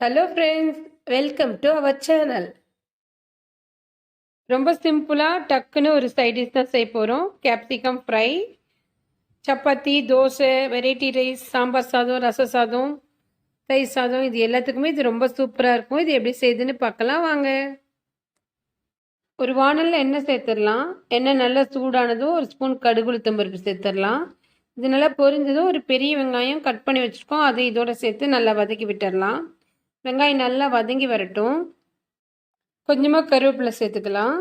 Hello friends welcome to our channel ரொம்ப சிம்பிளாக டக்குன்னு ஒரு சைடிஷ் தான் செய்ய போகிறோம் capsicum fry chapati dosa variety rice sambar சாதம் ரச சாதம் தயிர் சாதம் இது எல்லாத்துக்குமே இது ரொம்ப சூப்பராக இருக்கும். இது எப்படி செய்யுதுன்னு பார்க்கலாம் வாங்க. ஒரு வானலில் எண்ணெய் சேர்த்துடலாம். எண்ணெய் நல்லா சூடானதும் ஒரு ஸ்பூன் கடுகு சேர்த்துடலாம். இது நல்லா பொரிஞ்சதும் ஒரு பெரிய வெங்காயம் கட் பண்ணி வச்சுருக்கோம். அதை இதோட சேர்த்து நல்லா வதக்கி விட்டுடலாம் வெங்காயம் நல்லா வதங்கி வரட்டும். கொஞ்சமாக கருவேப்பிலை சேர்த்துக்கலாம்.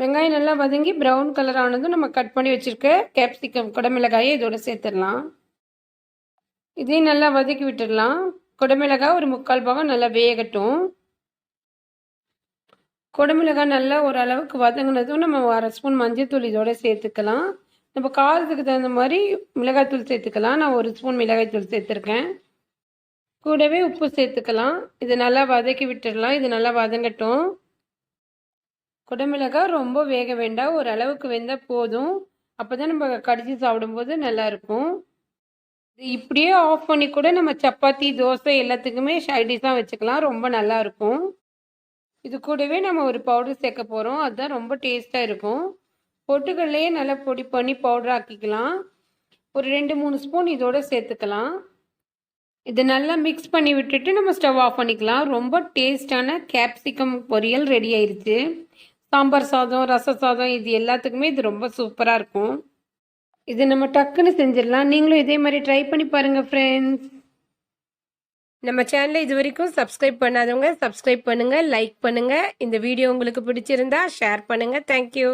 வெங்காயம் நல்லா வதங்கி ப்ரௌன் கலர் ஆனதும் நம்ம கட் பண்ணி வச்சுருக்க கேப்சிகம் குடமிளகாயை இதோட சேர்த்துடலாம். இதையும் நல்லா வதக்கி விட்டுடலாம். குடமிளகாய் ஒரு முக்கால் பாகம் நல்லா வேகட்டும். குடமிளகாய் நல்லா ஓரளவுக்கு வதங்கினதும் நம்ம அரை ஸ்பூன் மஞ்சள் தூள் இதோட சேர்த்துக்கலாம். நம்ம காரத்துக்கு தகுந்த மாதிரி மிளகாய்த்தூள் சேர்த்துக்கலாம். நான் ஒரு ஸ்பூன் மிளகாய்த்தூள் சேர்த்துருக்கேன். கூடவே உப்பு சேர்த்துக்கலாம். இது நல்லா வதக்கி விட்டுடலாம். இது நல்லா வதங்கட்டும். குடமிளகாய் ரொம்ப வேக வேண்டாம். ஓரளவுக்கு வெந்தால் போதும். அப்போ தான் நம்ம கடிச்சு சாப்பிடும்போது நல்லாயிருக்கும் இது இப்படியே ஆஃப் பண்ணி கூட நம்ம சப்பாத்தி தோசை எல்லாத்துக்குமே சைடிஷாக வச்சுக்கலாம். ரொம்ப நல்லாயிருக்கும் இது கூடவே நம்ம ஒரு பவுடர் சேர்க்க போகிறோம் அதுதான் ரொம்ப டேஸ்ட்டாக இருக்கும். பொட்டுக்கல்லையே நல்லா பொடி பண்ணி பவுடர் ஆக்கிக்கலாம். ஒரு ரெண்டு மூணு ஸ்பூன் இதோட சேர்த்துக்கலாம். இதை நல்லா மிக்ஸ் பண்ணி விட்டுட்டு நம்ம ஸ்டவ் ஆஃப் பண்ணிக்கலாம். ரொம்ப டேஸ்டான கேப்சிகம் பொரியல் ரெடி ஆயிடுச்சு சாம்பார் சாதம் ரச சாதம் இது எல்லாத்துக்குமே இது ரொம்ப சூப்பராக இருக்கும். இது நம்ம டக்குன்னு செஞ்சிடலாம். நீங்களும் இதே மாதிரி ட்ரை பண்ணி பாருங்கள் ஃப்ரெண்ட்ஸ் நம்ம சேனலை இது வரைக்கும் சப்ஸ்கிரைப் பண்ணாதவங்க சப்ஸ்கிரைப் பண்ணுங்கள் லைக் பண்ணுங்கள் இந்த வீடியோ உங்களுக்கு பிடிச்சிருந்தா ஷேர் பண்ணுங்கள் தேங்க்யூ